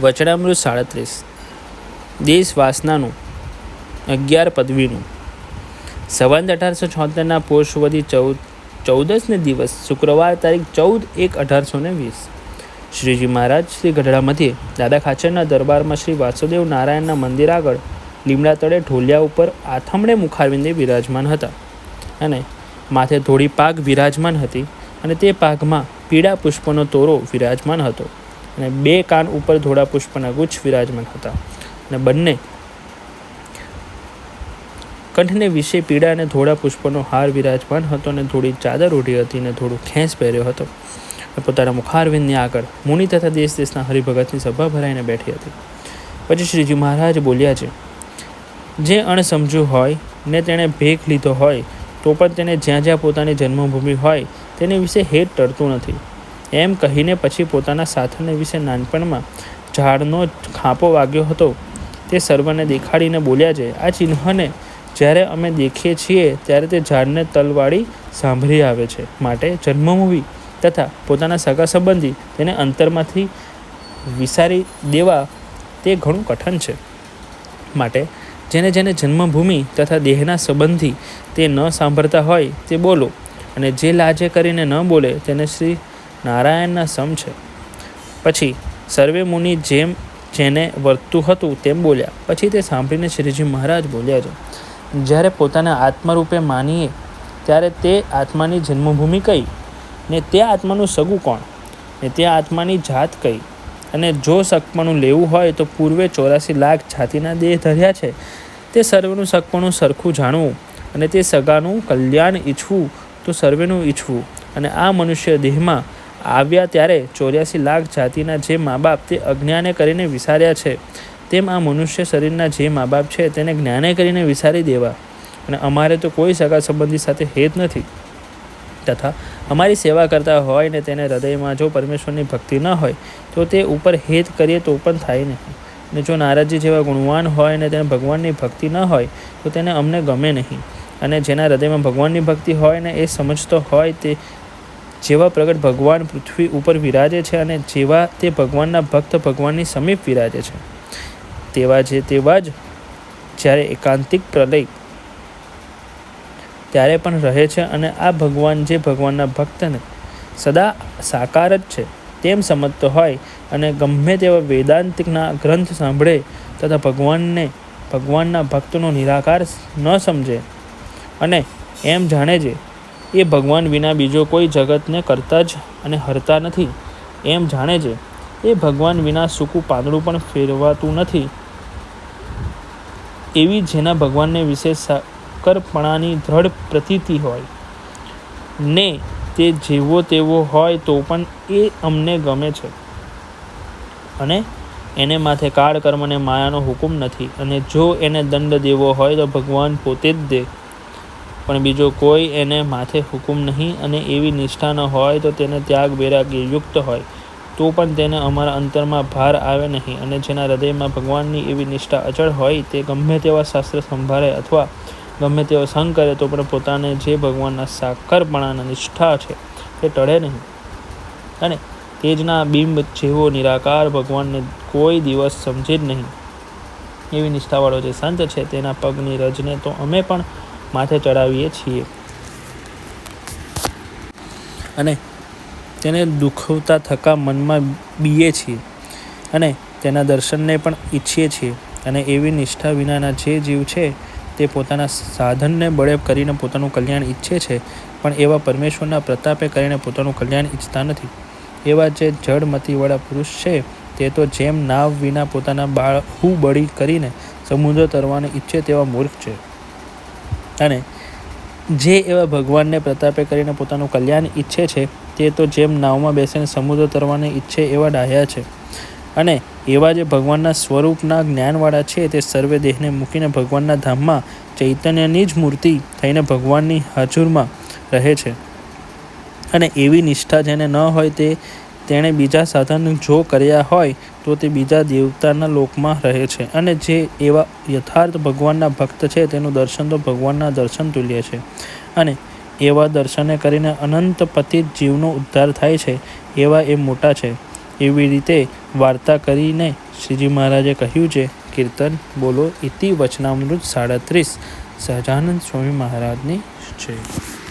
વચનામૃત સાડત્રીસ. દેશવાસનાનું અગિયાર પદવીનું. સંવંત અઢારસો છોતેરના પોષવધી ચૌદ, ચૌદસને દિવસ, શુક્રવાર તારીખ ચૌદ એક અઢારસો ને વીસ. શ્રીજી મહારાજ શ્રી ગઢડા મધ્યે દાદા ખાચરના દરબારમાં શ્રી વાસુદેવ નારાયણના મંદિર આગળ લીમડા તળે ઢોલિયા ઉપર આથમણે મુખારવિંદે બિરાજમાન હતા. અને માથે ધોળી પાક વિરાજમાન હતી અને તે પાગમાં પીળા પુષ્પનો તોરો વિરાજમાન હતો. અને બે કાન ઉપર ધોળા પુષ્પના ગુચ્છ વિરાજમાન હતા. અને બંને કંઠને વિશે પીળા અને ધોળા પુષ્પનો હાર વિરાજમાન હતો અને થોડી ચાદર ઓઢી હતી અને થોડું ખેંચ પહેર્યો હતો. પોતાના મુખારવિંદની આગળ મુનિ તથા દેશ દેશના હરિભગતની સભા ભરાઈને બેઠી હતી. પછી શ્રીજી મહારાજ બોલ્યા છે, જે અણસમજુ હોય ને તેણે ભેખ લીધો હોય તો પણ તેને જ્યાં જ્યાં પોતાની જન્મભૂમિ હોય તેની વિશે હેત ટળતું નથી. એમ કહીને પછી પોતાના સાથને વિશે નાનપણમાં ઝાડનો ખાંપો વાગ્યો હતો. તે સર્વને દેખાડીને બોલ્યા છે, આ ચિહ્નને જ્યારે અમે દેખીએ છીએ, ત્યારે તે ઝાડને તલવાળી સાંભળી આવે છે, માટે જન્મભૂમિ તથા પોતાના સગા સંબંધી તેને અંતરમાંથી વિસારી દેવા તે ઘણું કઠણ છે, માટે જેને જેને જન્મભૂમિ તથા દેહના સંબંધી તે ન સાંભળતા હોય તે બોલો, અને જે લાજે કરીને ન બોલે તેને શ્રી નારાયણના સમ છે. પછી સર્વે મુનિ જેમ જેને વર્તું હતું તેમ બોલ્યા. પછી તે સાંભળીને શ્રીજી મહારાજ બોલ્યા છે જ્યારે પોતાના આત્મરૂપે માનીએ, ત્યારે તે આત્માની જન્મભૂમિ કઈ? ને તે આત્માનું સગું કોણ? ને તે આત્માની જાત કઈ? અને જો સકપણું લેવું હોય તો પૂર્વે ચોરાસી લાખ જાતિના દેહ ધર્યા છે. તે સર્વેનું સકપણું સરખું જાણવું અને તે સગાનું કલ્યાણ ઈચ્છવું તો સર્વેનું ઈચ્છવું. અને આ મનુષ્ય દેહમાં આવ્યા ત્યારે ચોર્યાસી લાખ જાતિના જે મા બાપ તે અજ્ઞાને કરીને વિસાર્યા છે. તેમ આ મનુષ્ય શરીરના જે મા બાપ છે તેને જ્ઞાને કરીને વિસારી દેવા. અને અમારે તો કોઈ સગા સંબંધી સાથે હેત નથી. તથા અમારી સેવા કરતા હોય ને તેને હૃદયમાં જો પરમેશ્વરની ભક્તિ ન હોય, તો તે ઉપર હેત કરીએ તો પણ થાય નહીં. ને જો નારાજી જેવા ગુણવાન હોય ને તેને ભગવાનની ભક્તિ ન હોય, તો તેને અમને ગમે નહીં. અને જેના હૃદયમાં ભગવાનની ભક્તિ હોય ને એ સમજતો હોય તે જેવા પ્રગટ ભગવાન પૃથ્વી ઉપર વિરાજે છે અને જેવા તે ભગવાનના ભક્ત ભગવાનની સમીપ વિરાજે છે. તેવા જે તેવા જ જ્યારે એકાંતિક પ્રલય ત્યારે પણ રહે છે અને આ ભગવાન જે ભગવાનના ભક્તને સદા સાકાર જ છે, તેમ સમજતો હોય અને ગમે તેવા વેદાંતિકના ગ્રંથ સાંભળે તથા ભગવાનને ભગવાનના ભક્તનો નિરાકાર ન સમજે અને એમ જાણે છે એ ભગવાન વિના બીજો કોઈ જગતને કરતા જ અને હરતા નથી. એમ જાણે છે, એ ભગવાન વિના સૂકું પાંદડું પણ ફેરવાતું નથી. એવી જેના ભગવાનને વિશે સાકરપણાની દ્રઢ પ્રતીતિ હોય. ને તે જેવો તેવો હોય તો પણ એ અમને ગમે છે. અને એને માથે કાળ કર્મને માયાનો હુકમ નથી. અને જો એને દંડ દેવો હોય તો ભગવાન પોતે જ દે. પણ બીજો કોઈ એને માથે હુકમ નહીં અને એવી નિષ્ઠા ન હોય તો તેને ત્યાગ યુક્ત હોય. તો પણ તેને અમારા અંતરમાં ભાર આવે નહીં અને જેના હૃદયમાં ભગવાનની એવી નિષ્ઠા અચળ હોય તે ગમે તેવા શાસ્ત્ર સંભાળે અથવા ગમે તેવો સંગ કરે તો પણ પોતાને જે ભગવાનના સાકરપણાના નિષ્ઠા છે તે ટળે નહીં. અને તેજના બિંબ જેવો નિરાકાર ભગવાનને કોઈ દિવસ સમજે જ નહીં. એવી નિષ્ઠાવાળો જે સંત છે તેના પગની રજને તો અમે પણ માથે ચડાવીએ છીએ. અને તેને દુખવતા થકા મનમાં બીએ છીએ. અને તેના દર્શનને પણ ઈચ્છીએ છીએ. અને એવી નિષ્ઠા વિનાના જે જીવ છે, તે પોતાના સાધનને બળે કરીને પોતાનું કલ્યાણ ઈચ્છે છે. પણ એવા પરમેશ્વરના પ્રતાપે કરીને પોતાનું કલ્યાણ ઈચ્છતા નથી. એવા જે જળમતીવાળા પુરુષ છે, તે તો જેમ નાવ વિના પોતાના બાહુ બળી કરીને સમુદ્ર તરવાને ઈચ્છે તેવા મૂર્ખ છે. અને જે એવા ભગવાનને પ્રતાપે કરીને પોતાનું કલ્યાણ ઈચ્છે છે, તે તો જેમ નાવમાં બેસીને સમુદ્ર તરવાને ઈચ્છે એવા ડાહ્યા છે. અને એવા જે ભગવાનના સ્વરૂપના જ્ઞાનવાળા છે, તે સર્વે દેહને મૂકીને ભગવાનના ધામમાં ચૈતન્યની જ મૂર્તિ થઈને ભગવાનની હાજુરમાં રહે છે. અને એવી નિષ્ઠા જેને ન હોય તે તેણે બીજા સાધન જો કર્યા હોય, તો તે બીજા દેવતાના લોકમાં રહે છે. અને જે એવા યથાર્થ ભગવાનના ભક્ત છે, તેનું દર્શન તો ભગવાનના દર્શન તુલ્ય છે. અને એવા દર્શને કરીને અનંત પતિત જીવનો ઉદ્ધાર થાય છે, એવા એ મોટા છે. એવી રીતે વાર્તા કરીને શ્રીજી મહારાજે કહ્યું છે, કીર્તન બોલો, ઇતિ વચનામૃત સાડત્રીસ. સહજાનંદ સ્વામી મહારાજની છે